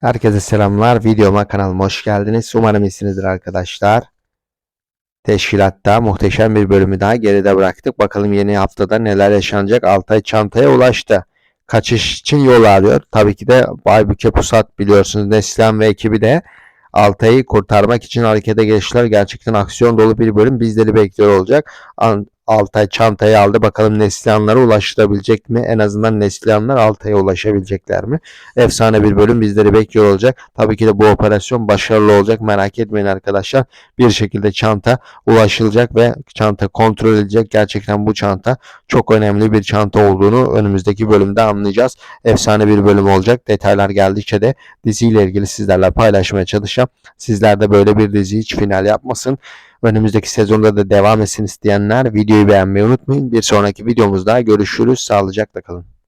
Herkese selamlar. Videoma kanalıma hoş geldiniz. Umarım iyisinizdir arkadaşlar. Teşkilatta muhteşem bir bölümü daha geride bıraktık. Bakalım yeni haftada neler yaşanacak. Altay çantaya ulaştı. Kaçış için yol arıyor. Tabii ki de Baybüke Pusat biliyorsunuz. Neslihan ve ekibi de Altay'ı kurtarmak için harekete geçtiler. Gerçekten aksiyon dolu bir bölüm bizleri bekliyor olacak. Altay çantayı aldı. Bakalım Neslihanlara ulaştırabilecek mi? En azından Neslihanlar Altay'a ulaşabilecekler mi? efsane bir bölüm bizleri bekliyor olacak. Tabii ki de bu operasyon başarılı olacak. Merak etmeyin arkadaşlar. Bir şekilde çanta ulaşılacak ve çanta kontrol edilecek. Gerçekten bu çanta çok önemli bir çanta olduğunu önümüzdeki bölümde anlayacağız. Efsane bir bölüm olacak. Detaylar geldikçe de diziyle ilgili sizlerle paylaşmaya çalışacağım. Sizler de böyle bir dizi hiç final yapmasın. Önümüzdeki sezonda da devam etsin isteyenler videoyu beğenmeyi unutmayın. Bir sonraki videomuzda görüşürüz. Sağlıcakla kalın.